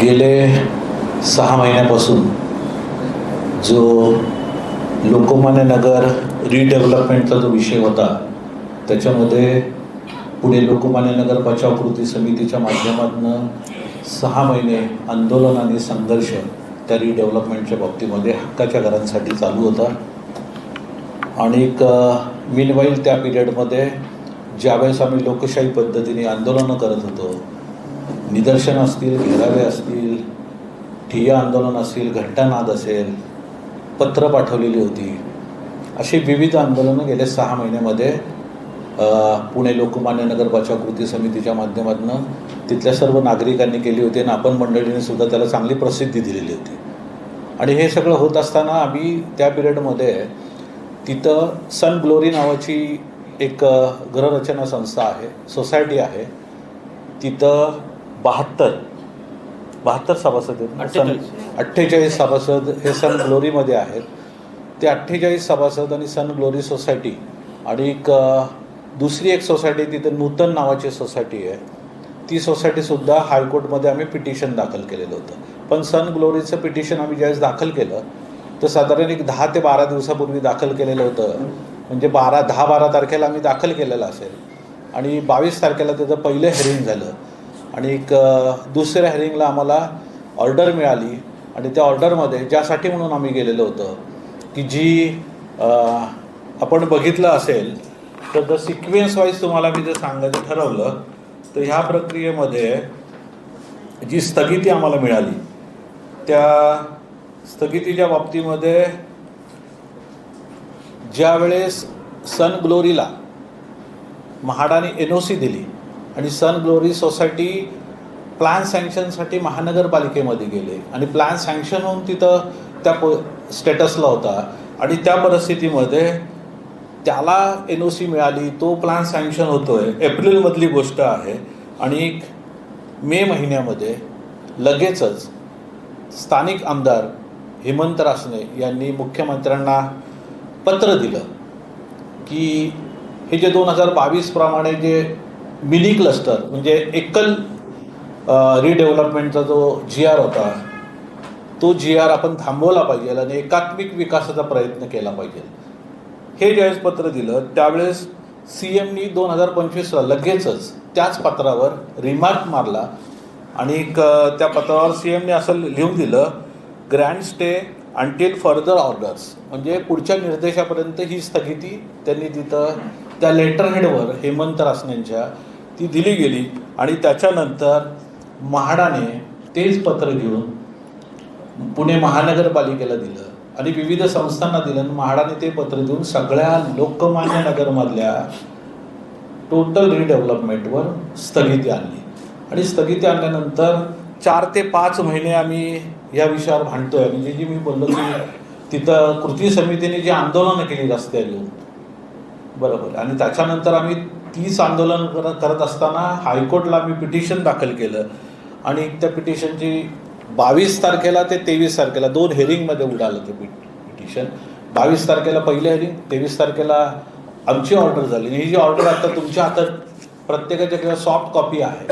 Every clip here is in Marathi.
गेले सहा महिन्यापासून जो लोकमान्य नगर रिडेव्हलपमेंटचा जो विषय होता त्याच्यामध्ये पुणे लोकमान्य नगर बचाव कृती समितीच्या माध्यमातून सहा महिने आंदोलन आणि संघर्ष त्या रिडेव्हलपमेंटच्या बाबतीमध्ये हक्काच्या घरांसाठी चालू होता. आणि मिनवाईल त्या पिरियडमध्ये ज्यावेळेस आम्ही लोकशाही पद्धतीने आंदोलनं करत होतो निदर्शन असतील घेरावे असतील ठिय्या आंदोलन असेल घंटानाद असेल पत्र पाठवलेली होती. अशी विविध आंदोलनं गेल्या सहा महिन्यामध्ये पुणे लोकमान्य नगर बचाव कृती समितीच्या माध्यमातून तिथल्या सर्व नागरिकांनी केली होती आणि आपण मंडळीने सुद्धा त्याला चांगली प्रसिद्धी दिलेली होती. आणि हे सगळं होत असताना आम्ही त्या पिरियडमध्ये तिथं सन ग्लोरी नावाची एक अ, गृहरचना संस्था आहे सोसायटी आहे. तिथं बहात्तर. बहात्तर सभासद आहेत? सन अठ्ठेचाळीस. सभासद हे सन ग्लोरीमध्ये आहेत. ते अठ्ठेचाळीस सभासद आणि सन ग्लोरी सोसायटी आणि एक दुसरी एक सोसायटी तिथं नूतन नावाची सोसायटी आहे. ती सोसायटीसुद्धा हायकोर्टमध्ये आम्ही पिटिशन दाखल केलेलं होतं. पण सन ग्लोरीचं पिटिशन आम्ही ज्यावेळेस दाखल केलं तर साधारण एक दहा ते बारा दिवसापूर्वी दाखल केलेलं होतं. म्हणजे बारा दहा बारा तारखेला आम्ही दाखल केलेलं असेल. आणि बावीस तारखेला त्याचं पहिलं हेरिंग झालं. आणि एक दुसऱ्या हेरिंगला आम्हाला ऑर्डर मिळाली. आणि त्या ऑर्डरमध्ये ज्यासाठी म्हणून आम्ही गेलेलो होतं की जी आपण बघितलं असेल तर द सिक्वेन्स वाईज तुम्हाला मी जर सांगायचं ठरवलं तर ह्या प्रक्रियेमध्ये जी स्थगिती आम्हाला मिळाली त्या स्थगितीच्या बाबतीमध्ये ज्यावेळेस सन ग्लोरीला म्हाडाने एन ओ सी दिली आणि सन ग्लोरी सोसायटी प्लॅन सँक्शनसाठी महानगरपालिकेमध्ये गेले. आणि प्लॅन सँक्शन होऊन तिथं त्या प स्टेटसला होता. आणि त्या परिस्थितीमध्ये त्याला एन ओ सी मिळाली. तो प्लॅन सँक्शन होतो आहे एप्रिलमधली गोष्ट आहे. आणि मे महिन्यामध्ये लगेचच स्थानिक आमदार हेमंत रासने यांनी मुख्यमंत्र्यांना पत्र दिलं की हे जे दोन हजार बावीसप्रमाणे जे मिनी क्लस्टर म्हणजे एकल रिडेव्हलपमेंटचा जो जी आर होता तो जी आर आपण थांबवला पाहिजे आणि एकात्मिक विकासाचा प्रयत्न केला पाहिजे. हे ज्यावेळेस पत्र दिलं त्यावेळेस सी एमनी दोन हजार पंचवीसला लगेचच त्याच पत्रावर रिमार्क मारला आणि त्या पत्रावर सी एमने असं लिहून दिलं grant stay until further orders म्हणजे पुढच्या निर्देशापर्यंत ही स्थगिती त्यांनी तिथं त्या लेटर हेडवर हेमंत रासनेंच्या ती दिली गेली आणि त्याच्यानंतर म्हाडाने तेच पत्र घेऊन पुणे महानगरपालिकेला दिलं आणि विविध संस्थांना दिलं आणि म्हाडाने ते पत्र देऊन सगळ्या लोकमान्य नगरमधल्या टोटल रिडेव्हलपमेंटवर स्थगिती आणली. आणि स्थगिती आणल्यानंतर चार ते पाच महिने आम्ही या विषयावर भांडतोय. म्हणजे जी मी बोललो की तिथं कृती समितीने जी आंदोलनं केली रस्त्यावर येऊन बरोबर. आणि त्याच्यानंतर आम्ही तीच आंदोलन कर करत असताना हायकोर्टला मी पिटिशन दाखल केलं. आणि त्या पिटिशनची बावीस तारखेला ते तेवीस तारखेला दोन हेरिंगमध्ये उडालं ते पिट पिटिशन. बावीस तारखेला पहिलं हेरिंग तेवीस तारखेला आमची ऑर्डर झाली. ही जी ऑर्डर आता तुमच्या हातात प्रत्येकाच्या किंवा सॉफ्ट कॉपी आहे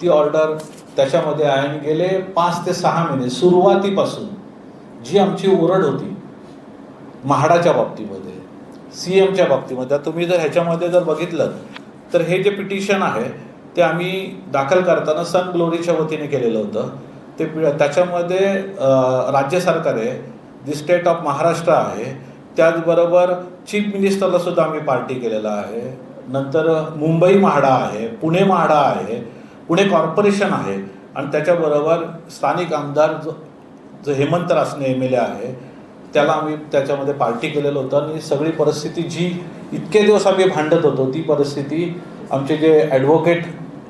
ती ऑर्डर त्याच्यामध्ये आहे आणि गेले पाच ते सहा महिने. सुरुवातीपासून जी आमची ओरड होती म्हाडाच्या बाबतीमध्ये सी एमच्या बाबतीमध्ये आता तुम्ही जर ह्याच्यामध्ये जर बघितलं तर हे जे पिटिशन आहे ते आम्ही दाखल करताना सन ग्लोरीच्या वतीने केलेलं होतं. ते पि- त्याच्यामध्ये राज्य सरकार आहे दि स्टेट ऑफ महाराष्ट्र आहे त्याचबरोबर चीफ मिनिस्टरला सुद्धा आम्ही पार्टी केलेला आहे. नंतर मुंबई म्हाडा आहे पुणे म्हाडा आहे पुणे कॉर्पोरेशन आहे आणि त्याच्याबरोबर स्थानिक आमदार जो जो Hemant Rasane M L A आहे त्याला आम्ही त्याच्यामध्ये पार्टी केलेलं होतं आणि सगळी परिस्थिती जी इतके दिवस आम्ही भांडत होतो ती परिस्थिती आमचे जे ॲडव्होकेट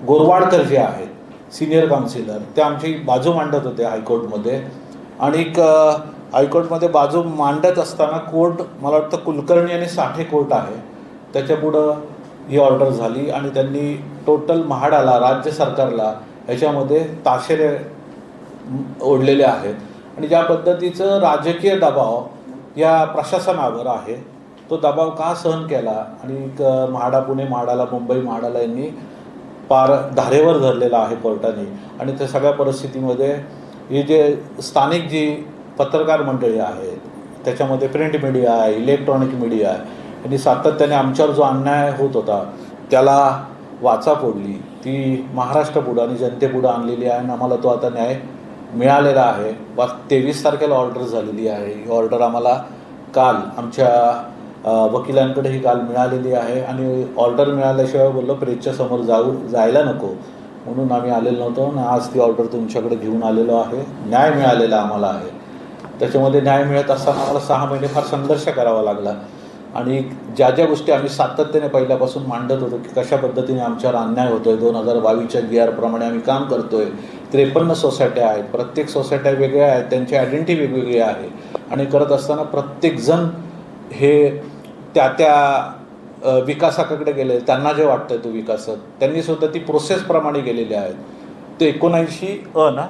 गोरवाडकर जे आहेत सिनियर काउन्सिलर ते आमची बाजू मांडत होते हायकोर्टमध्ये. आणि हायकोर्टमध्ये बाजू मांडत असताना कोर्ट मला वाटतं कुलकर्णी आणि साठे कोर्ट आहे त्याच्यापुढं ही ऑर्डर झाली आणि त्यांनी टोटल महाडाला राज्य सरकारला ह्याच्यामध्ये ताशेरे ओढलेले आहेत. आणि ज्या पद्धतीचं राजकीय दबाव या प्रशासनावर आहे तो दबाव का सहन केला? आणि क- म्हाडा पुणे म्हाडाला मुंबई म्हाडाला यांनी पार धारेवर धरलेला आहे कोर्टाने. आणि त्या सगळ्या परिस्थितीमध्ये ही जे स्थानिक जी पत्रकार मंडळी आहेत त्याच्यामध्ये प्रिंट मीडिया आहे इलेक्ट्रॉनिक मीडिया आहे यांनी सातत्याने आमच्यावर जो अन्याय होत होता त्याला वाचा फोडली. ती महाराष्ट्र पुढं आणि जनतेपुढं आणलेली आहे आणि आम्हाला तो आता न्याय मिळालेला आहे. बा तेवीस तारखेला ऑर्डर झालेली आहे. ही ऑर्डर आम्हाला काल आमच्या वकिलांकडे ही काल मिळालेली आहे. आणि ऑर्डर मिळाल्याशिवाय बोललो प्रेसच्या समोर जाऊ जायला नको. म्हणून आम्ही आलेलो नव्हतो आणि आज ती ऑर्डर तुमच्याकडे घेऊन आलेलो आहे. न्याय मिळालेला आम्हाला आहे. त्याच्यामध्ये न्याय मिळत असताना आम्हाला सहा महिने फार संघर्ष करावा लागला. आणि ज्या ज्या गोष्टी आम्ही सातत्याने पहिल्यापासून मांडत होतो की कशा पद्धतीने आमच्यावर अन्याय होतोय दोन हजार बावीसच्या जी आरप्रमाणे आम्ही काम करतोय त्रेपन्न सोसायट्या आहेत प्रत्येक सोसायट्या वेगळ्या आहेत त्यांची आयडेंटिटी वेगवेगळी आहे. आणि करत असताना प्रत्येकजण हे त्या त्या विकासाकडे गेले. त्यांना जे वाटतंय तो विकास त्यांनी सुद्धा ती प्रोसेसप्रमाणे गेलेले आहेत. ते एकोणऐंशी अ ना?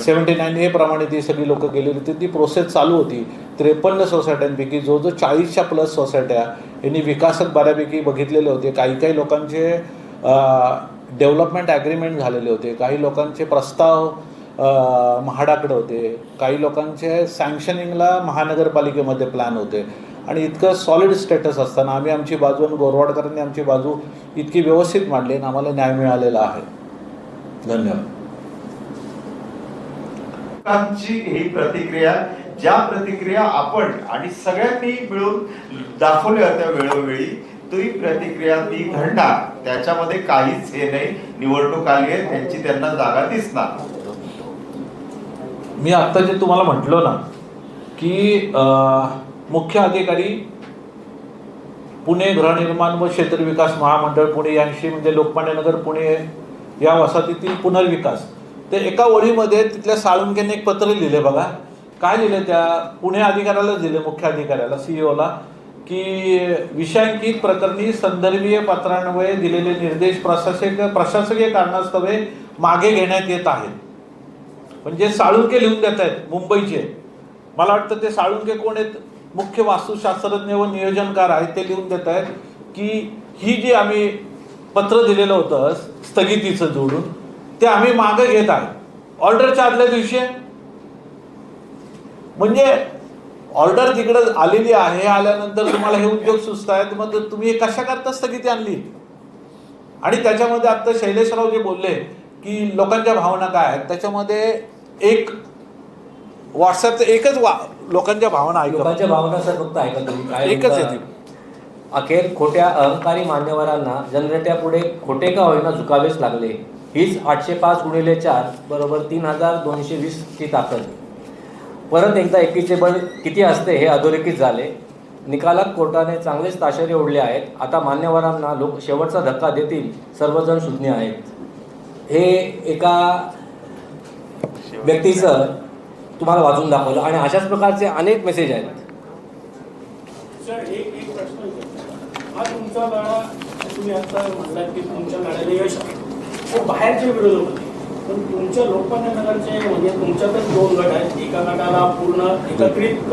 सेव्हन्टी नाईन ए प्रमाणे ती सगळी लोक गेलेली होती. ती प्रोसेस चालू होती. त्रेपन्न सोसायट्यांपैकी जो जो चाळीसच्या प्लस सोसायट्या यांनी विकासक बऱ्यापैकी बघितलेले होते. काही काही लोकांचे डेव्हलपमेंट ॲग्रीमेंट झालेले होते. काही लोकांचे प्रस्ताव म्हाडाकडे होते. काही लोकांचे सँक्शनिंगला महानगरपालिकेमध्ये प्लॅन होते. आणि इतकं सॉलिड स्टेटस असताना आम्ही आमची बाजू आणि गोरवाडकरांनी आमची बाजू इतकी व्यवस्थित मांडली आणि आम्हाला न्याय मिळालेला आहे. धन्यवाद. लोकांची ही प्रतिक्रिया ज्या प्रतिक्रिया आपण आणि सगळ्यांनी मिळून दाखवल्या होत्या वेळोवेळी ती प्रतिक्रिया ती घडणार त्याच्यामध्ये काहीच हे नाही. निवडणूक आली आहे त्यांची त्यांना जागा दिसणार. मी आत्ता जे तुम्हाला म्हटलो ना की मुख्य अधिकारी पुणे गृहनिर्माण व क्षेत्र विकास महामंडळ पुणे यांशी म्हणजे लोकमान्य नगर पुणे या वसाहतीतील पुनर्विकास. ते एका ओळीमध्ये तिथल्या साळुंकेने एक पत्र लिहिले बघा. काय लिहिले त्या? पुणे अधिकाऱ्याला दिले मुख्य अधिकाऱ्याला सीईओला की विषयांकित प्रकरणी संदर्भीय पत्रान्वये दिलेले निर्देश प्रशासक प्रशासकीय कारणास्तवे मागे घेण्यात येत आहेत. म्हणजे साळुंके लिहून देत आहेत मुंबईचे. मला वाटतं ते साळुंके कोण आहेत? मुख्य वास्तुशास्त्रज्ञ व नियोजनकार आहेत ते लिहून देत आहेत की ही जी आम्ही पत्र दिलेलं होतं स्थगितीचं जोडून ते आम्ही मागं घेत आहे. ऑर्डरच्या आदल्या दिवशी म्हणजे ऑर्डर तिकडं आलेली आहे आल्यानंतर तुम्हाला हे उद्योग सुचत आहेत मग तुम्ही हे कशा करता स्थगिती आणली? आणि त्याच्यामध्ये आता शैलेशराव जे बोलले की लोकांच्या भावना काय आहेत त्याच्यामध्ये एक व्हॉट्सअपचं एकच वा लोकांच्या भावना लोकांच्या भावना सर फक्त ऐका तुम्ही काय एकच? आहे अखेर खोट्या अहंकारी मान्यवरांना जनरेट्यापुढे खोटे का होईना झुकावेच लागले? हीच आठशे पाच गुणिले चार बरोबर तीन हजार दोनशे वीसची ताकद. परत एकदा एकीचे बळ किती असते हे अधोरेखित झाले. निकालात कोर्टाने चांगलेच ताशेरे ओढले आहेत. आता मान्यवरांना लोक शेवटचा धक्का देतील सर्वजण सुज्ञ आहेत. हे एका व्यक्तीचं तुम्हाला वाचून दाखवलं आणि अशाच प्रकारचे अनेक मेसेज आहेत. तुमचा लढा तुम्ही आता की तुमच्या लढ्याला यश आहे बाहेरचे विरोधक होते पण तुमच्या लोकमान्य नगरचे म्हणजे तुमच्यातच दोन गट आहेत एका गटाला पूर्ण एकत्रित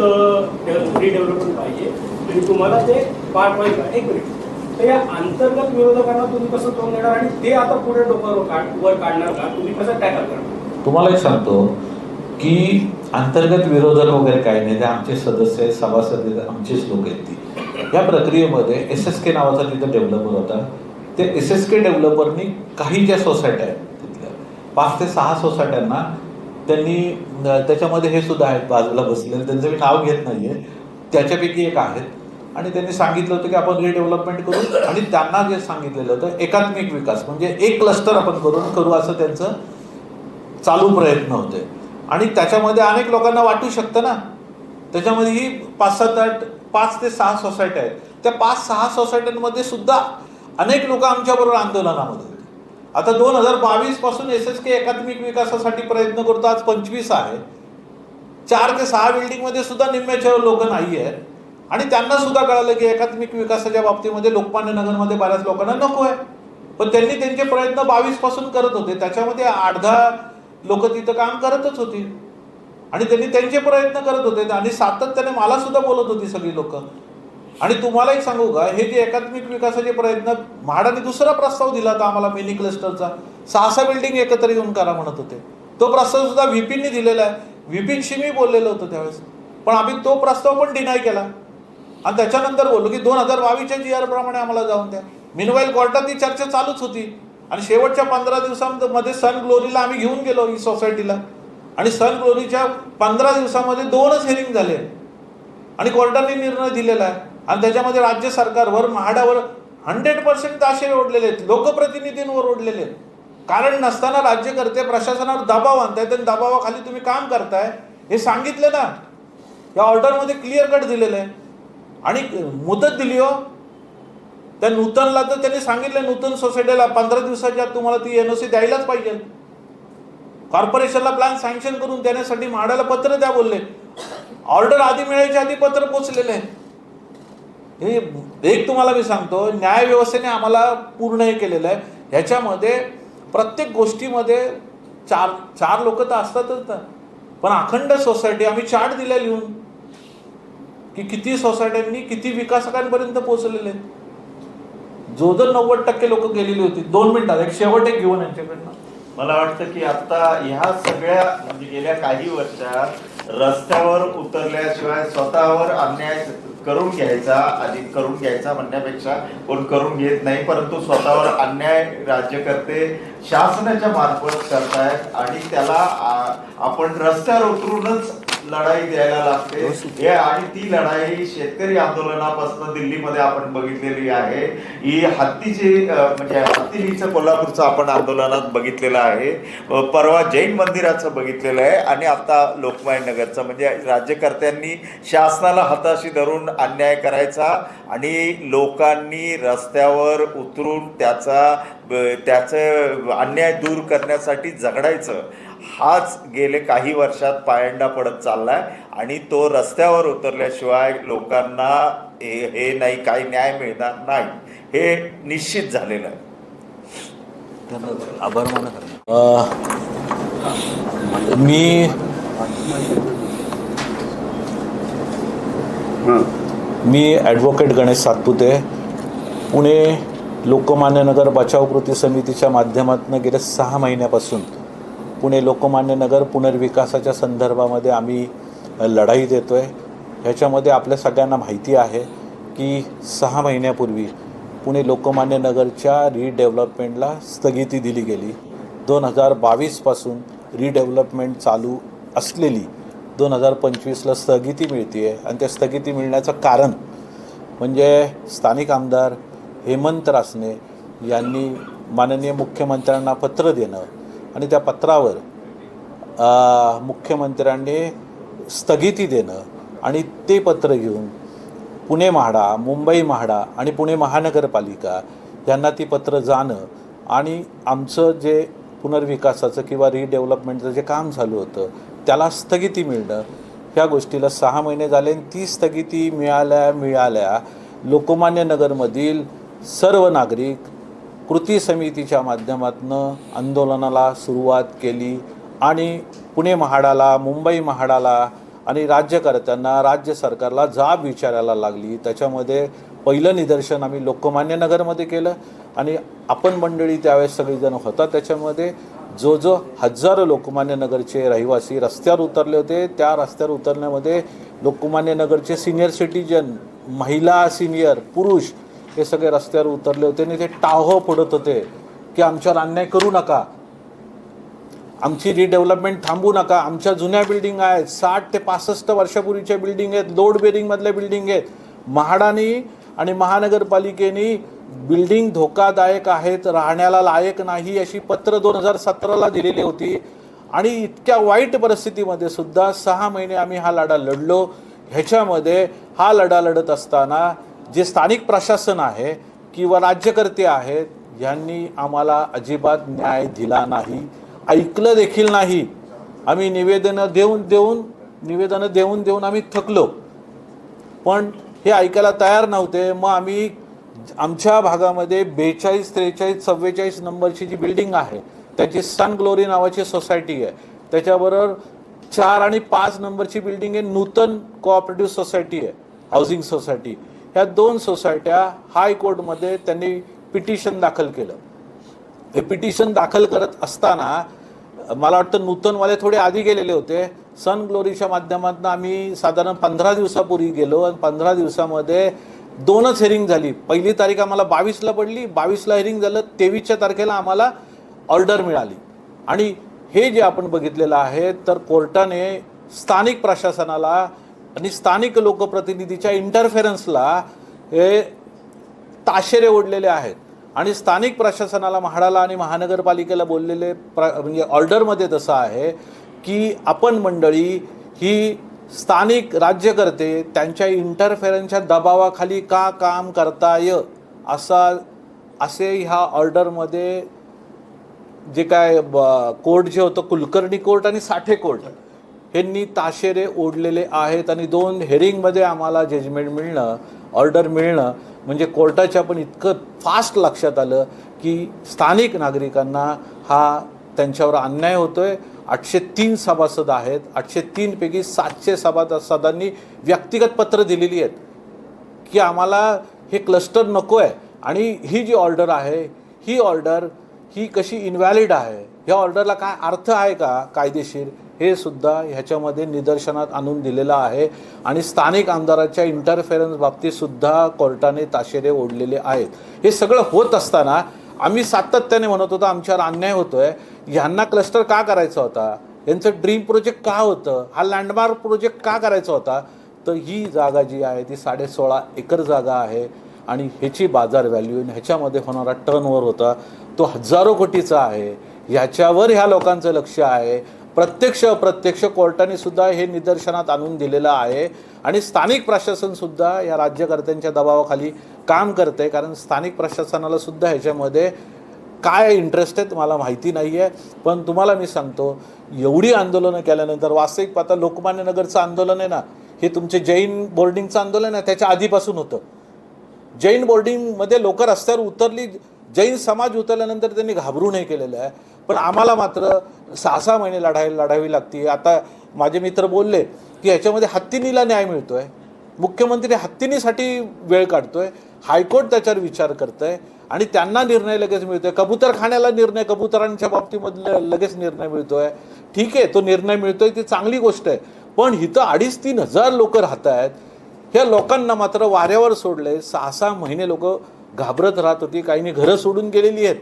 रिडेव्हलपमेंट पाहिजे. आणि तुम्हाला ते पार्ट पाहिजे एक मिनिट तर या अंतर्गत विरोधकांना तुम्ही कसं तोंड देणार आणि ते आता पुढे डोक्यावर काढ वर काढणार का? तुम्ही कसं टॅकल करणार? तुम्हाला एक सांगतो की अंतर्गत विरोधक वगैरे काही नाही. ते आमचे सदस्य आहेत सभासद आहेत आमचेच लोक आहेत ती. या प्रक्रियेमध्ये एस एस के नावाचा तिथं डेव्हलपर होता. ते एस एस के डेव्हलपरनी काही ज्या सोसायट्या आहेत. पाच ते सहा सोसायट्यांना त्यांनी त्याच्यामध्ये हे सुद्धा आहेत बाजूला बसलेले त्यांचं मी नाव घेत नाही आहे त्याच्यापैकी एक आहेत. आणि त्यांनी सांगितलं होतं की आपण रिडेव्हलपमेंट करू. आणि त्यांना जे सांगितलेलं होतं एकात्मिक विकास म्हणजे एक क्लस्टर आपण करून करू असं त्यांचं चालू प्रयत्न होते. आणि त्याच्यामध्ये अनेक लोकांना वाटू शकतं ना. त्याच्यामध्ये ही पाच सात आठ पाच ते सहा सोसायट्या आहेत. त्या पाच सहा सोसायट्यांमध्ये सुद्धा अनेक लोक आमच्याबरोबर आंदोलनामध्ये आता दोन हजार बावीसपासून एस एस के एकात्मिक विकासासाठी प्रयत्न करतो. आज पंचवीस आहे. चार ते सहा बिल्डिंगमध्ये सुद्धा निम्म्याच्या लोक नाही आहेत आणि त्यांना सुद्धा कळालं की एकात्मिक विकासाच्या बाबतीमध्ये लोकमान्य नगरमध्ये बऱ्याच लोकांना नको आहे. पण त्यांनी त्यांचे प्रयत्न बावीसपासून करत होते. त्याच्यामध्ये आठ दहा लोक तिथं काम करतच होती. आणि त्यांनी त्यांचे प्रयत्न करत होते. आणि सातत्याने मला सुद्धा बोलत होती सगळी लोक. आणि तुम्हाला एक सांगू का हे जे एकात्मिक विकासाचे प्रयत्न म्हाडाने दुसरा प्रस्ताव दिला होता आम्हाला मिनी क्लस्टरचा. सहा सहा बिल्डिंग एकत्र येऊन करा म्हणत होते. तो प्रस्ताव सुद्धा व्हीपींनी दिलेला आहे. व्हीपींशी मी बोललेलो होतो त्यावेळेस. पण आम्ही तो प्रस्ताव पण डिनाय केला. आणि त्याच्यानंतर बोललो की दोन हजार बावीसच्या जी आरप्रमाणे आम्हाला जाऊन द्या. मिनवाईल कोर्टात ती चर्चा चालूच होती. आणि शेवटच्या पंधरा दिवसांमध्ये सन ग्लोरीला आम्ही घेऊन गेलो ही सोसायटीला आणि सन ग्लोरीच्या पंधरा दिवसामध्ये दोनच हेरिंग झाले. आणि कोर्टाने निर्णय दिलेला आहे. आणि त्याच्यामध्ये राज्य सरकारवर म्हाडावर हंड्रेड पर्सेंट ताशे ओढलेले आहेत. लोकप्रतिनिधींवर ओढलेले आहेत. कारण नसताना राज्यकर्ते प्रशासनावर दबाव आणतायत आणि दबावाखाली तुम्ही काम करताय. हे सांगितलं ना. या ऑर्डरमध्ये क्लिअर कट दिलेलं आहे. आणि मुदत दिली हो. त्या नूतनला तर त्यांनी सांगितलं नूतन सोसायटीला पंधरा दिवसाच्या आत तुम्हाला ती एन ए सी द्यायलाच पाहिजे. कॉर्पोरेशनला प्लॅन सँक्शन करून देण्यासाठी म्हाडाला पत्र द्या बोलले. ऑर्डर आधी मिळायच्या आधी पत्र पोचलेले. आहे हे एक तुम्हाला मी सांगतो न्याय व्यवस्थेने आम्हाला पूर्ण हे केलेलं आहे. ह्याच्यामध्ये प्रत्येक गोष्टीमध्ये चार चार लोक तर असतातच ना. पण अखंड सोसायटी आम्ही चार्ट दिल्या लिहून. की किती सोसायट्यांनी किती विकासकांपर्यंत पोहोचलेले आहेत. जो जर नव्वद टक्के लोक गेलेली होती दोन मिनिटात एक शेवट एक घेऊन यांच्याकडनं. मला वाटतं की आता ह्या सगळ्या म्हणजे गेल्या काही वर्षात रस्त्यावर उतरल्याशिवाय स्वतःवर अन्याय करून घ्यायचा अधिक करून घ्यायचा म्हणण्यापेक्षा कोण करून घेत नाही परंतु स्वतःवर अन्याय राज्यकर्ते शासनाच्या मार्फत करतायत आणि त्याला आपण रस्त्यावर उतरूनच लढाई द्यायला लागते. हे आणि ती लढाई शेतकरी आंदोलनापासून दिल्लीमध्ये आपण बघितलेली आहे. ही हत्तीची म्हणजे हत्तीचं कोल्हापूरचं आपण आंदोलनात बघितलेलं आहे. परवा जैन मंदिराचं बघितलेलं आहे आणि आता लोकमान्य नगरचं. म्हणजे राज्यकर्त्यांनी शासनाला हाताशी धरून अन्याय करायचा आणि लोकांनी रस्त्यावर उतरून त्याचा त्याचं अन्याय दूर करण्यासाठी झगडायचं हाच गेले काही वर्षात पायंडा पडत चाललाय आणि तो रस्त्यावर उतरल्याशिवाय लोकांना हे हे नाही काही न्याय मिळणार नाही. हे निश्चित झालेलं आहे. आभार मानत मी मी ॲडव्होकेट गणेश सातपुते. पुणे लोकमान्य नगर बचाव कृती समितीच्या माध्यमातून गेल्या सहा महिन्यापासून पुणे लोकमान्य नगर पुनर्विकासाच्या संदर्भामध्ये आम्ही लढाई देतो आहे ह्याच्यामध्ये आपल्या सगळ्यांना माहिती आहे की सहा महिन्यापूर्वी पुणे लोकमान्य नगरच्या रिडेव्हलपमेंटला स्थगिती दिली गेली. दोन हजार बावीसपासून रिडेव्हलपमेंट चालू असलेली दोन हजार पंचवीसला स्थगिती मिळते आहे आणि त्या स्थगिती मिळण्याचं कारण म्हणजे स्थानिक आमदार हेमंत रासने यांनी माननीय मुख्यमंत्र्यांना पत्र देणं आणि त्या पत्रावर मुख्यमंत्र्यांनी स्थगिती देणं आणि ते पत्र घेऊन पुणे म्हाडा मुंबई म्हाडा आणि पुणे महानगरपालिका यांना ती पत्र जाणं आणि आमचं जे पुनर्विकासाचं किंवा रिडेव्हलपमेंटचं जे काम झालं होतं त्याला स्थगिती मिळणं ह्या गोष्टीला सहा महिने झाले आणि ती स्थगिती मिळाल्या मिळाल्या लोकमान्य नगरमधील सर्व नागरिक कृती समितीच्या माध्यमातून आंदोलनाला सुरुवात केली आणि पुणे महाडाला मुंबई महाडाला आणि राज्यकर्त्यांना राज्य सरकारला जाब विचारायला लागली. त्याच्यामध्ये पहिलं निदर्शन आम्ही लोकमान्य नगरमध्ये केलं आणि आपण मंडळी त्यावेळेस सगळेजण होता. त्याच्यामध्ये जो जो हजारो लोकमान्य नगरचे रहिवासी रस्त्यावर उतरले होते त्या रस्त्यावर उतरण्यामध्ये लोकमान्य नगरचे सिनियर सिटीजन महिला सिनियर पुरुष हे सगळे रस्त्यावर उतरले होते आणि ते टाहो फोडत होते की आमच्यावर अन्याय करू नका. आमची रिडेव्हलपमेंट थांबू नका. आमच्या जुन्या बिल्डिंग आहेत. साठ ते पासष्ट वर्षापूर्वीच्या बिल्डिंग आहेत. लोड बेरिंगमधल्या बिल्डिंग आहेत. म्हाडानी आणि महानगरपालिकेने बिल्डिंग धोकादायक आहेत राहण्याला लायक नाही अशी पत्र दोन हजार सतराला दिलेली होती. आणि इतक्या वाईट परिस्थितीमध्ये सुद्धा सहा महिने आम्ही हा लढा लढलो. ह्याच्यामध्ये हा लढा लढत असताना जे स्थानिक प्रशासन आहे किंवा राज्यकर्ते आहेत यांनी आम्हाला अजिबात न्याय दिला नाही. ऐकलं देखील नाही. आम्ही निवेदनं देऊन देऊन निवेदनं देऊन देऊन आम्ही थकलो. पण हे ऐकायला तयार नव्हते. मग आम्ही आमच्या भागामध्ये बेचाळीस त्रेचाळीस चव्वेचाळीस नंबरची जी बिल्डिंग आहे त्याची सन ग्लोरी नावाची सोसायटी आहे. त्याच्याबरोबर चार आणि पाच नंबरची बिल्डिंग आहे. नूतन कोऑपरेटिव्ह सोसायटी आहे. Housing society. ह्या दोन सोसायट्या हायकोर्टमध्ये त्यांनी पिटिशन दाखल केलं. हे पिटिशन दाखल करत असताना मला वाटतं नूतनवाले थोडे आधी गेलेले होते. सन ग्लोरीच्या माध्यमातून आम्ही साधारण पंधरा दिवसापूर्वी गेलो आणि पंधरा दिवसामध्ये दोनच हेरिंग झाली. पहिली तारीख आम्हाला बावीसला पडली. बावीसला हेरिंग झालं. तेवीसच्या तारखेला आम्हाला ऑर्डर मिळाली. आणि हे जे आपण बघितलेलं आहे तर कोर्टाने स्थानिक प्रशासनाला आणि स्थानिक लोकप्रतिनिधीच्या इंटरफेरन्सला हे ताशेरे ओढलेले आहेत. आणि स्थानिक प्रशासनाला म्हाडाला आणि महानगरपालिकेला बोललेले प्र म्हणजे ऑर्डरमध्ये तसं आहे की आपण मंडळी ही स्थानिक राज्यकर्ते त्यांच्या इंटरफेरन्सच्या दबावाखाली का काम करताय? असा असे ह्या ऑर्डरमध्ये जे काय ब- कोर्ट जे होतं कुलकर्णी कोर्ट आणि साठे कोर्ट ह्यांनी ताशेरे ओढलेले आहेत आणि दोन हेरिंगमध्ये आम्हाला जजमेंट मिळणं ऑर्डर मिळणं म्हणजे कोर्टाच्या पण इतकं फास्ट लक्षात आलं की स्थानिक नागरिकांना हा त्यांच्यावर अन्याय होतो आहे आठशे तीन सभासद आहेत. आठशे तीनपैकी सातशे सभासदांनी व्यक्तिगत पत्र दिलेली आहेत की आम्हाला हे क्लस्टर नको आहे आणि ही जी ऑर्डर आहे ही ऑर्डर ही कशी इनव्हॅलिड आहे? ह्या ऑर्डरला काय अर्थ आहे का कायदेशीर? हे सुद्धा ह्याच्यामध्ये निदर्शनात आणून दिलेलं आहे. आणि स्थानिक आमदाराच्या इंटरफेरन्स बाबतीतसुद्धा कोर्टाने ताशेरे ओढलेले आहेत. हे सगळं होत असताना आम्ही सातत्याने म्हणत होतो आमच्यावर अन्याय होतोय. ह्यांना क्लस्टर का करायचा होता? यांचं ड्रीम प्रोजेक्ट का होतं? हा लँडमार्क प्रोजेक्ट का करायचा होता? तर ही जागा जी आहे ती साडेसोळा एकर जागा आहे. आणि ह्याची बाजार व्हॅल्यू ह्याच्यामध्ये होणारा टर्नओव्हर होता तो हजारो कोटीचा आहे. ह्याच्यावर ह्या लोकांचं लक्ष आहे. प्रत्यक्ष अप्रत्यक्ष कोर्टाने सुद्धा हे निदर्शनात आणून दिलेलं आहे. आणि स्थानिक प्रशासनसुद्धा या राज्यकर्त्यांच्या दबावाखाली काम करते कारण स्थानिक प्रशासनाला सुद्धा ह्याच्यामध्ये काय इंटरेस्ट आहे मला माहिती नाही आहे पण तुम्हाला मी सांगतो एवढी आंदोलनं केल्यानंतर वास्तविक पाहता लोकमान्य नगरचं आंदोलन आहे ना हे तुमचे जैन बोर्डिंगचं आंदोलन आहे त्याच्या आधीपासून होतं. जैन बोर्डिंगमध्ये लोक रस्त्यावर उतरली जैन समाज उतरल्यानंतर त्यांनी घाबरून हे केलेलं आहे. पण आम्हाला मात्र सहा सहा महिने लढाई लढावी लागते. आता माझे मित्र बोलले की ह्याच्यामध्ये हत्तीनीला न्याय मिळतो आहे मुख्यमंत्री हत्तीनीसाठी वेळ काढतो आहे हायकोर्ट त्याच्यावर विचार करतंय आणि त्यांना निर्णय लगेच मिळतोय. कबूतरखान्याला निर्णय कबुतरांच्या बाबतीमधले लगेच निर्णय मिळतोय. ठीक आहे तो निर्णय मिळतोय ती चांगली गोष्ट आहे. पण इथं अडीच तीन हजार लोक राहत आहेत ह्या लोकांना मात्र वाऱ्यावर सोडले. सहा सहा महिने लोक घाबरत राहत होती. काहींनी घरं सोडून गेलेली आहेत.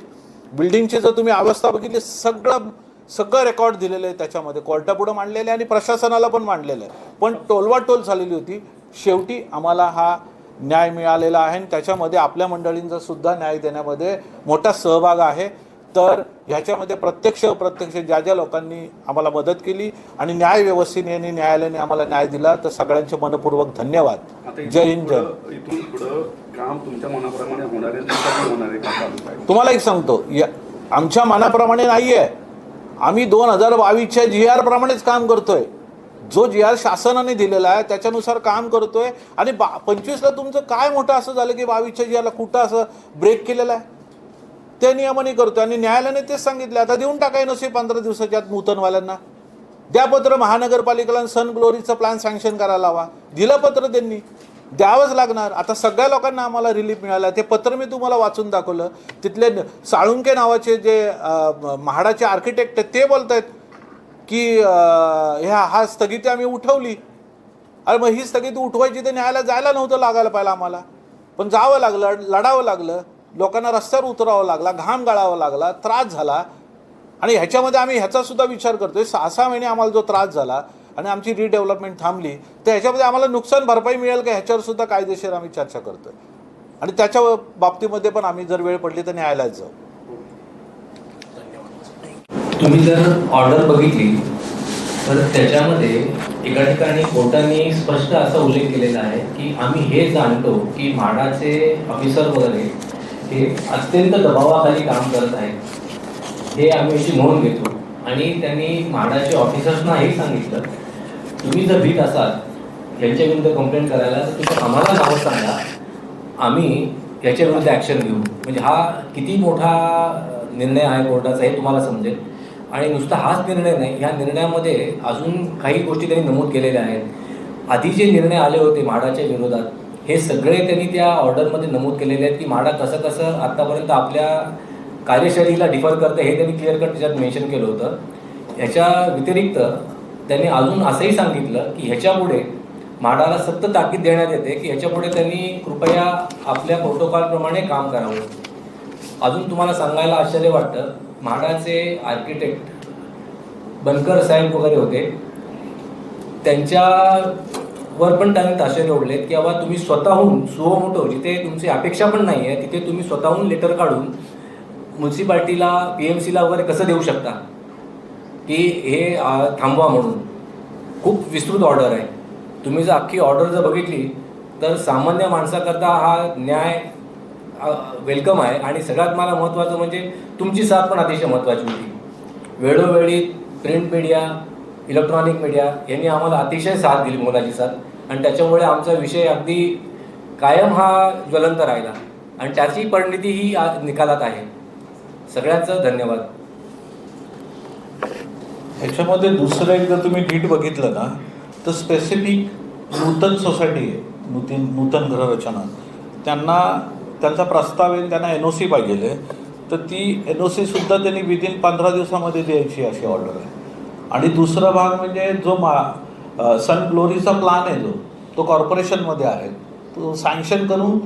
बिल्डिंगची जर तुम्ही अवस्था बघितली सगळं सगळं रेकॉर्ड दिलेलं आहे त्याच्यामध्ये. कोर्टापुढं मांडलेलं आहे आणि प्रशासनाला पण मांडलेलं आहे. पण टोलवाटोल झालेली होती. शेवटी आम्हाला हा न्याय मिळालेला आहे आणि त्याच्यामध्ये आपल्या मंडळींचा सुद्धा न्याय देण्यामध्ये मोठा सहभाग आहे. तर ह्याच्यामध्ये प्रत्यक्ष अप्रत्यक्ष ज्या ज्या लोकांनी आम्हाला मदत केली आणि न्याय व्यवस्थेने न्यायालयाने आम्हाला न्याय दिला तर सगळ्यांचे मनपूर्वक धन्यवाद. जय हिंद जय तुम्हाला एक सांगतो या आमच्या मनाप्रमाणे नाही आहे आम्ही दोन हजार बावीसच्या जी आर प्रमाणेच काम करतोय. जो जी आर शासनाने दिलेला आहे त्याच्यानुसार काम करतोय. आणि बा पंचवीसला तुमचं काय मोठं असं झालं की बावीसच्या जी आरला कुठं असं ब्रेक केलेलं आहे? त्या नियमाने करतो आणि न्यायालयाने तेच सांगितलं. आता देऊन टाकाय नसे पंधरा दिवसाच्या आत नूतनवाल्यांना. द्या पत्र महानगरपालिकेला सन ग्लोरीचं प्लॅन सँक्शन करायला हवा दिलं पत्र त्यांनी. द्यावंच लागणार. आता सगळ्या लोकांना आम्हाला रिलीफ मिळाला. ते पत्र मी तुम्हाला वाचून दाखवलं. तिथले साळुंके नावाचे जे म्हाडाचे आर्किटेक्ट आहेत ते बोलत आहेत की ह्या हा स्थगिती आम्ही उठवली. अरे मग ही स्थगिती उठवायची तर न्यायालयात जायला नव्हतं लागायला पाहिलं आम्हाला. पण जावं लागलं लढावं लागलं. लोकांना रस्त्यावर उतरावं लागला घाम गाळावा लागला त्रास झाला. आणि ह्याच्यामध्ये आम्ही ह्याचा सुद्धा विचार करतोय. सहा सहा महिने आम्हाला जो त्रास झाला आणि आमची रिडेव्हलपमेंट थांबली तर ह्याच्यामध्ये आम्हाला नुकसान भरपाई मिळेल का ह्याच्यावर सुद्धा कायदेशीर आम्ही चर्चा करतोय. आणि त्याच्या बाबतीमध्ये पण आम्ही जर वेळ पडली तर न्यायालयात जाऊ. तुम्ही जर ऑर्डर बघितली तर त्याच्यामध्ये एका ठिकाणी कोर्टाने स्पष्ट असा उल्लेख केलेला आहे की आम्ही हे जाणतो की म्हाडाचे ऑफिसर वगैरे हे अत्यंत दबावाखाली काम करत आहेत. हे आम्ही अशी नोंद घेतो. आणि त्यांनी म्हाडाचे ऑफिसर्सना हे सांगितलं तुम्ही जर भीत असाल यांच्याविरुद्ध कंप्लेंट करायला तर तुम्ही आम्हाला नावं सांगा. आम्ही याच्याविरुद्ध ॲक्शन घेऊ. म्हणजे हा किती मोठा निर्णय आहे कोर्टाचा हे तुम्हाला समजेल. आणि नुसता हाच निर्णय नाही ह्या निर्णयामध्ये अजून काही गोष्टी त्यांनी नमूद केलेल्या आहेत. आधी जे निर्णय आले होते म्हाडाच्या विरोधात हे सगळे त्यांनी त्या ऑर्डरमध्ये नमूद केलेले आहेत की म्हाडा कसं कसं आत्तापर्यंत आपल्या कार्यशैलीला डिफर करतं हे त्यांनी क्लिअर कट त्याच्यात मेन्शन केलं होतं. ह्याच्या व्यतिरिक्त त्यांनी अजून असंही सांगितलं की ह्याच्यापुढे म्हाडाला सक्त ताकीद देण्यात येते की ह्याच्यापुढे त्यांनी कृपया आपल्या प्रोटोकॉलप्रमाणे काम करावं. अजून तुम्हाला सांगायला आश्चर्य वाटतं म्हाडाचे आर्किटेक्ट बनकर साहेब वगैरे होते. त्यांच्या वर पण त्यांनी ताशेरे ओढलेत की बाबा तुम्ही स्वतःहून सुहो मोठो जिथे तुमची अपेक्षा पण नाही आहे तिथे तुम्ही स्वतःहून लेटर काढून म्युन्सिपाल्टीला पी एम सीला वगैरे कसं देऊ शकता? की हे थांबवा म्हणून. खूप विस्तृत ऑर्डर आहे. तुम्ही जर अख्खी ऑर्डर जर बघितली तर सामान्य माणसाकरता हा न्याय वेलकम आहे. आणि सगळ्यात मला महत्त्वाचं म्हणजे तुमची साथ पण अतिशय महत्त्वाची होती. वेळोवेळी प्रिंट मीडिया इलेक्ट्रॉनिक मीडिया यांनी आम्हाला अतिशय साथ दिली मुलाची साथ. आणि त्याच्यामुळे आमचा विषय अगदी कायम हा ज्वलंत राहिला. आणि त्याची परिणिती ही आज निकालात आहे. सगळ्यांचं धन्यवाद. ह्याच्यामध्ये दुसरं एक जर तुम्ही नीट बघितलं ना तर स्पेसिफिक नूतन सोसायटी आहे. नूतन नूतन गृहरचना त्यांना त्यांचा प्रस्ताव आहे त्यांना एन ओ सी पाहिजे तर ती एन ओ सी सुद्धा त्यांनी विदिन पंधरा दिवसामध्ये द्यायची अशी ऑर्डर आहे. आणि दुसरा भाग म्हणजे जो मा सन ग्लोरीचा प्लान आहे जो तो कॉर्पोरेशनमध्ये आहे. तो सँक्शन करून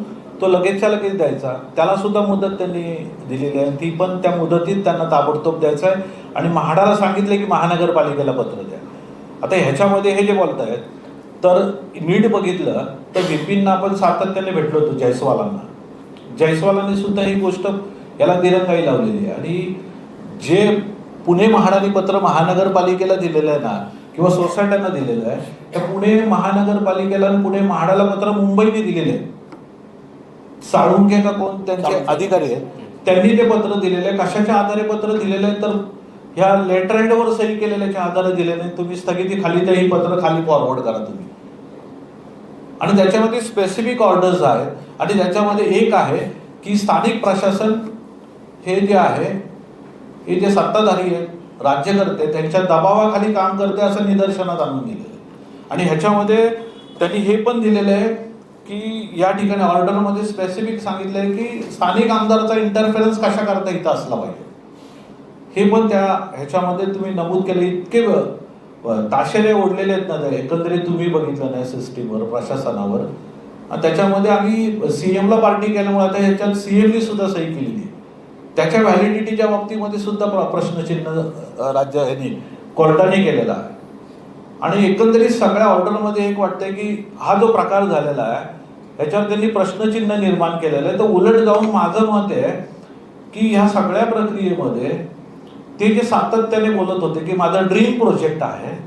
तो लगेचच्या लगेच द्यायचा. त्यालासुद्धा मुदत त्यांनी दिलेली आहे. ती पण त्या मुदतीत त्यांना ताबडतोब द्यायचं आहे. आणि म्हाडाला सांगितलं की महानगरपालिकेला पत्र द्या. आता ह्याच्यामध्ये हे जे बोलत आहेत तर नीट बघितलं तर विपिनना आपण सातत्याने भेटलो होतो जयस्वालांना. जयस्वालांनी सुद्धा ही गोष्ट याला दिरंगाई लावलेली आहे. आणि जे पुणे महाडाने पत्र महानगरपालिकेला दिलेलं आहे ना किंवा सोसायट्यांना दिलेलं आहे त्या पुणे महानगरपालिकेला आणि पुणे महाडाला पत्र मुंबईने दिलेले आहे साळुंके का कोण त्यांचे साळुंखे. अधिकारी आहेत. त्यांनी ते पत्र दिलेले आहे. कशाच्या आधारे पत्र दिलेले आहे? तर ह्या लेटर हेडवर सही केलेल्याच्या आधारे दिले नाही तुम्ही स्थगिती खाली तर ही पत्र खाली फॉरवर्ड करा तुम्ही. आणि त्याच्यामध्ये स्पेसिफिक ऑर्डर्स आहेत. आणि त्याच्यामध्ये एक आहे की स्थानिक प्रशासन हे जे आहे हे जे सत्ताधारी आहेत राज्यकर्ते त्यांच्या दबावाखाली काम करते असं निदर्शनात आणून दिलेलं आहे. आणि ह्याच्यामध्ये त्यांनी हे पण दिलेलं आहे की या ठिकाणी ऑर्डरमध्ये स्पेसिफिक सांगितलं आहे की स्थानिक आमदारचा इंटरफेरन्स कशा करता इथं असला पाहिजे. हे पण त्या ह्याच्यामध्ये तुम्ही नमूद केलं. इतके ताशेरे ओढलेले आहेत ना एकंदरीत तुम्ही बघितलं नाही सिस्टीमवर प्रशासनावर. आणि त्याच्यामध्ये आम्ही सीएमला पार्टी केल्यामुळे आता ह्याच्यात सीएमनी सुद्धा सही केलेली आहे. त्याच्या व्हॅलिडिटीच्या बाबतीमध्ये सुद्धा प्र- प्रश्नचिन्ह राज्य यांनी कोर्टाने केलेला आहे. आणि एकंदरीत सगळ्या ऑर्डरमध्ये एक वाटतंय की हा जो प्रकार झालेला आहे त्याच्यावर त्यांनी प्रश्नचिन्ह निर्माण केलेलं आहे. तर उलट जाऊन माझं मत आहे की ह्या सगळ्या प्रक्रियेमध्ये ते जे सातत्याने बोलत होते की माझा ड्रीम प्रोजेक्ट आहे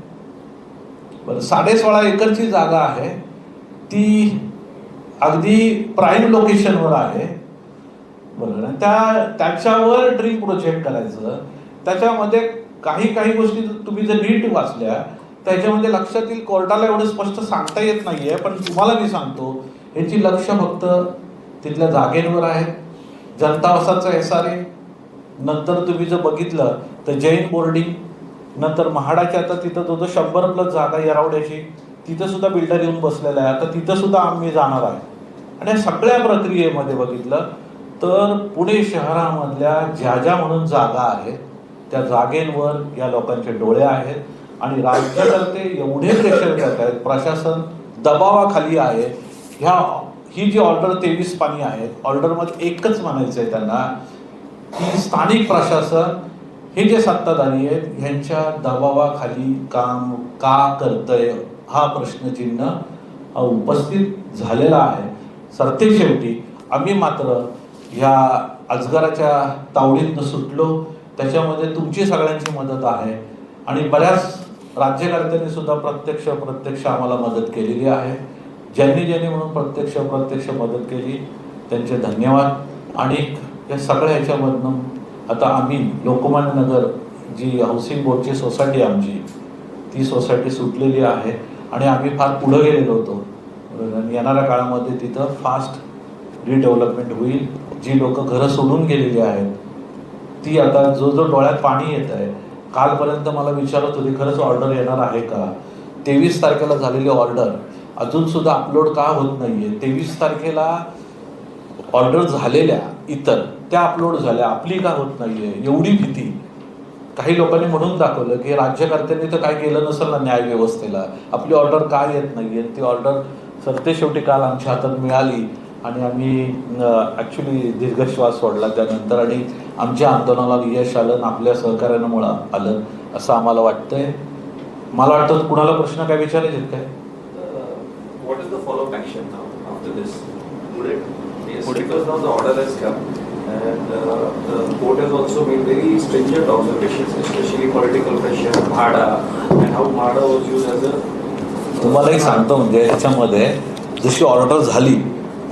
बरं साडे सोळा एकरची जागा आहे ती अगदी प्राईम लोकेशनवर आहे. बरोबर आणि त्या त्याच्यावर ड्रीम प्रोजेक्ट करायचं त्याच्यामध्ये काही काही गोष्टी तुम्ही जर नीट वाचल्या त्याच्यामध्ये लक्षात येईल कोर्टाला एवढं स्पष्ट सांगता येत नाहीये पण तुम्हाला मी सांगतो याची लक्ष फक्त तिथल्या जागेंवर आहे. जनता एस आर ए नंतर तुम्ही जर बघितलं तर जैन बोर्डिंग नंतर महाडाच्या आता तिथं जो जो शंभर प्लस जागा आहे येरावड्याची तिथं सुद्धा बिल्डर येऊन बसलेला आहे. आता तिथं सुद्धा आम्ही जाणार आहे. आणि या सगळ्या प्रक्रियेमध्ये बघितलं तर पुणे शहरामधल्या ज्या ज्या म्हणून जागा आहेत त्या जागेंवर या लोकांचे डोळे आहेत आणि राज्यकर्ते एवढे प्रेशर करत आहेत प्रशासन दबावाखाली आहे. ह्या ही जी ऑर्डर तेवीस पाणी आहेत ऑर्डरमध्ये एकच म्हणायचं आहे त्यांना की स्थानिक प्रशासन हे जे सत्ताधारी आहेत ह्यांच्या दबावाखाली काम का करतंय हा प्रश्नचिन्ह उपस्थित झालेला आहे. सरते शेवटी आम्ही मात्र ह्या अजगराच्या तावडीतनं सुटलो. त्याच्यामध्ये तुमची सगळ्यांची मदत आहे. आणि बऱ्याच राज्यकर्त्यांनी सुद्धा प्रत्यक्ष प्रत्यक्ष आम्हाला मदत केलेली आहे. ज्यांनी ज्यांनी म्हणून प्रत्यक्ष प्रत्यक्ष मदत केली त्यांचे धन्यवाद. आणि या सगळ्या ह्याच्यामधनं आता आम्ही लोकमान्य नगर जी हाऊसिंग बोर्डची सोसायटी आमची ती सोसायटी सुटलेली आहे. आणि आम्ही फार पुढं गेलेलो होतो. येणाऱ्या काळामध्ये तिथं फास्ट रिडेव्हलपमेंट होईल जी लोक घरं सोडून गेलेली आहेत ती आता जो जो डोळ्यात पाणी येत आहे. कालपर्यंत मला विचारत होती खरंच ऑर्डर येणार आहे का? तेवीस तारखेला झालेली ऑर्डर अजून सुद्धा अपलोड का होत नाही आहे तेवीस तारखेला ऑर्डर झालेल्या इतर त्या अपलोड झाल्या. आपली का होत नाही आहे एवढी भीती. काही लोकांनी म्हणून दाखवलं की राज्यकर्त्यांनी तर काय केलं नसेल ना न्याय व्यवस्थेला आपली ऑर्डर का येत नाही आहे ती ऑर्डर सरते शेवटी काल आमच्या हातात मिळाली. आणि आम्ही ॲक्च्युली दीर्घ श्वास वाढला त्यानंतर आणि आमच्या आंदोलनाला यश आलं आणि आपल्या सहकार्यानं मुळा आलं असं आम्हाला वाटतंय. मला वाटतं कुणाला प्रश्न काय विचारायचे काय? वॉट इज द तुम्हालाही सांगता होते म्हणजे ह्याच्यामध्ये जशी ऑर्डर झाली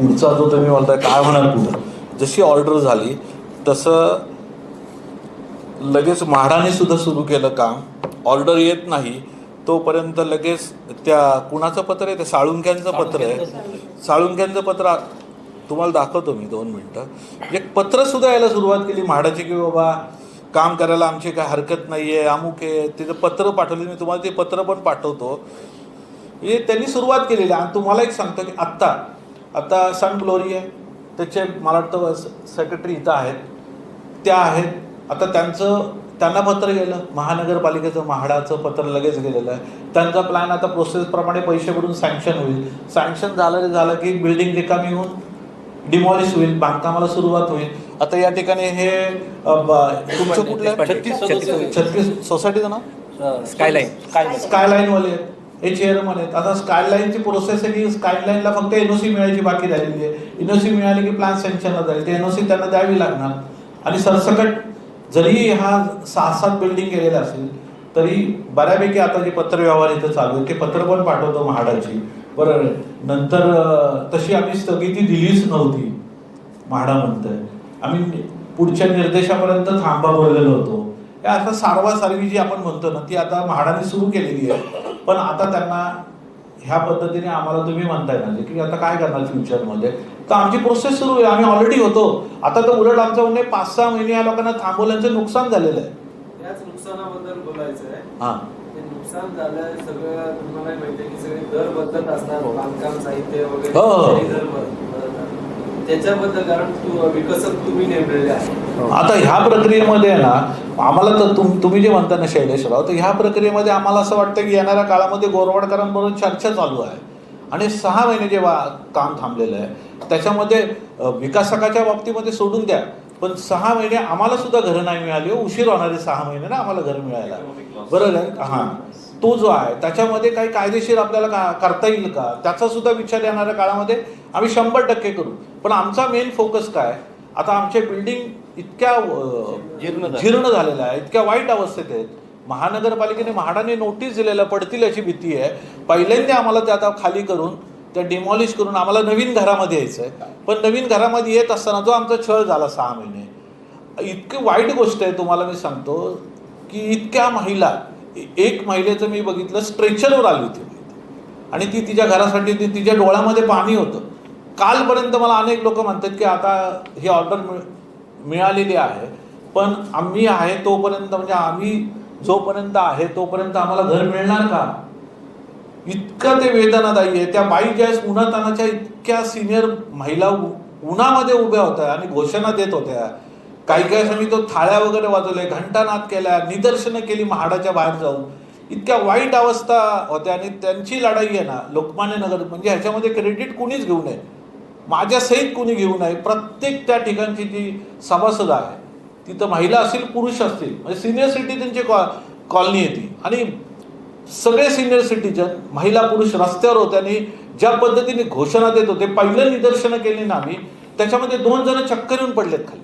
पुढचा जो तुम्ही बोलताय काय होणार पुढं? जशी ऑर्डर झाली तसं लगेच म्हाडाने सुद्धा सुरू केलं काम. ऑर्डर येत नाही. तोपर्यंत लगेच त्या कुणाचं पत्र आहे ते? साळुंक्यांचं पत्र आहे. साळुंक्यांचं पत्र. तुम्हाला दाखवतो मी दोन मिनटं. एक पत्र सुद्धा यायला सुरुवात केली म्हाडाची की बाबा काम करायला आमची काय हरकत नाही आहे अमुक आहे. तिचं पत्र पाठवलं मी तुम्हाला ते पत्र पण पाठवतो. हे त्यांनी सुरुवात केलेली आणि तुम्हाला एक सांगतो की आत्ता आता सन ग्लोरी आहे. त्याचे मला वाटतं सेक्रेटरी इथं आहेत. त्या आहेत. आता त्यांचं त्यांना पत्र गेलं. महानगरपालिकेचं म्हाडाचं पत्र लगेच गेलेलं आहे. त्यांचा प्लॅन आता प्रोसेसप्रमाणे पैसे भरून सँक्शन होईल. सँक्शन झालं झालं की बिल्डिंग रिकामी होऊन डिमॉलिश होईल. बांधकामाला सुरुवात होईल. आता या ठिकाणी हे तुमचं कुठलं? छत्तीस- सोसायटीचं नाव? स्कायलाईन स्कायलाईनवाले आहेत. हे चेअरमन आहेत आता स्कायलाईनची प्रोसेस आहे की स्कायलाईनला फक्त सी मिळायची बाकी राहिलेली आहे. इन ओ सी मिळाली की प्लॅन सँक्शनला जाईल. ते एन ओ सी त्यांना द्यावी लागणार. आणि सरसकट जरी हा सहा सात बिल्डिंग केलेला असेल तरी बऱ्यापैकी आता जे पत्रव्यवहार इथं चालू आहे ते पत्र पण पाठवतो म्हाडाची. बरं नंतर तशी आम्ही स्थगिती दिलीच नव्हती म्हाडा म्हणतंय. आम्ही पुढच्या निर्देशापर्यंत थांबा बोललेलो होतो. हे आता सारवा सारवी जी आपण म्हणतो ना ती आता म्हाडाने सुरू केलेली आहे. पण आता त्यांना ह्या पद्धतीने आम्हाला तुम्ही म्हणताय ना जे की आता काय करणार फ्युचरमध्ये तर आमची प्रोसेस सुरू आहे आम्ही ऑलरेडी होतो. आता तर उलट आमचं म्हणणे पाच सहा महिने या लोकांना थांबवल्याचं नुकसान झालेलं आहे. याच नुकसानाबद्दल बोलायचं आहे. हां. नुकसान झालंय सगळं तुम्हाला माहिती आहे की सगळे दर बदलत असणार बांधकाम साहित्य वगैरे हो, हो. दर. त्याच्याबद्दल कारण विकसक तुम्ही नेमलेले आहे. हो. आता ह्या प्रक्रियेमध्ये आहे ना आम्हाला तर तुम तुम्ही जे म्हणता ना शैलेशराव तर ह्या प्रक्रियेमध्ये आम्हाला असं वाटतं की येणाऱ्या काळामध्ये गोरवाडकरांबरोबर चर्चा चालू आहे. आणि सहा महिने जेव्हा काम थांबलेलं आहे त्याच्यामध्ये विकासकाच्या बाबतीमध्ये सोडून द्या. पण सहा महिने आम्हाला सुद्धा घरं नाही मिळाली हो. उशीर होणारे सहा महिने ना आम्हाला घर मिळायला. बरोबर आहे? हां. तो जो आहे त्याच्यामध्ये काही कायदेशीर आपल्याला का करता येईल का? त्याचा सुद्धा विचार येणाऱ्या काळामध्ये आम्ही शंभर टक्के करू. पण आमचा मेन फोकस काय? आता आमचे बिल्डिंग इतक्या जीर्ण झालेल्या आहे इतक्या वाईट अवस्थेत आहेत. महानगरपालिकेने म्हाडाने नोटीस दिलेल्या पडतील याची भीती आहे. पहिल्यांदा आम्हाला ते आता खाली करून त्या डिमॉलिश करून आम्हाला नवीन घरामध्ये यायचं आहे पण नवीन घरामध्ये येत असताना जो आमचा छळ झाला सहा महिने. इतकी वाईट गोष्ट आहे तुम्हाला मी सांगतो की इतक्या महिला एक महिलेचं मी बघितलं स्ट्रेचरवर आली होती. आणि ती तिच्या घरासाठी ती तिच्या डोळ्यामध्ये पाणी होतं. कालपर्यंत मला अनेक लोक म्हणतात की आता ही ऑर्डर मिळ मिळालेली आहे पण आम्ही आहे तोपर्यंत म्हणजे आम्ही जोपर्यंत आहे तोपर्यंत आम्हाला घर मिळणार का? इतकं ते वेदनादायी आहे. त्या बाई ज्यावेळेस उन्हातानाच्या इतक्या सिनियर महिला उन्हामध्ये उभ्या होत्या आणि घोषणा देत होत्या काही काही मी तो थाळ्या वगैरे वाजवल्या घंटानाद केल्या निदर्शनं केली महाडाच्या बाहेर जाऊन. इतक्या वाईट अवस्था होत्या आणि त्यांची लढाई आहे ना लोकमान्य नगर म्हणजे ह्याच्यामध्ये क्रेडिट कुणीच घेऊ नये. माझ्या सहित कुणी घेऊ नये. प्रत्येक त्या ठिकाणची जी सभासद आहे तिथं महिला असतील पुरुष असतील म्हणजे सिनियर सिटीजनची कॉ कॉलनी आहे ती. आणि सगळे सिनियर सिटीजन महिला पुरुष रस्त्यावर होते आणि ज्या पद्धतीने घोषणा देत होते पहिलं निदर्शनं केली ना आम्ही त्याच्यामध्ये दोन जण चक्कर येऊन पडलेत खाली.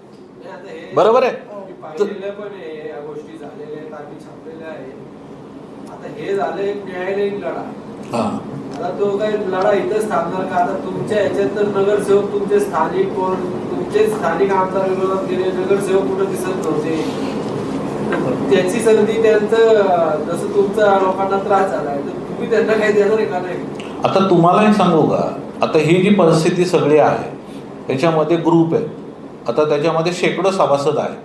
बरोबर आहे? मी पाहिलेलं पण आहे या गोष्टी झालेल्या आहेत आम्ही छापलेल्या आहे आता हे झालं एक न्यायालयीन लढा. हां. आता तो काही लढा इथंच थांबणार का? आता तुमच्या ह्याच्यात तर नगरसेवक तुमचे स्थानिक कोण तुमचे स्थानिक आमदार विरोधात गेले नगरसेवक कुठं दिसत नव्हते. त्याची संधी त्यांचं जसं तुमचा लोकांना त्रास झालाय तर तुम्ही त्यांना काही देणार का नाही? आता तुम्हाला एक सांगू का? आता ही जी परिस्थिती सगळी आहे याच्यामध्ये ग्रुप आहे. आता त्याच्यामध्ये शेकडो सभासद आहे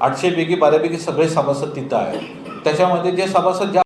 आठशेपैकी बऱ्यापैकी सगळे सभासद तिथं आहे त्याच्यामध्ये जे सभासद ज्या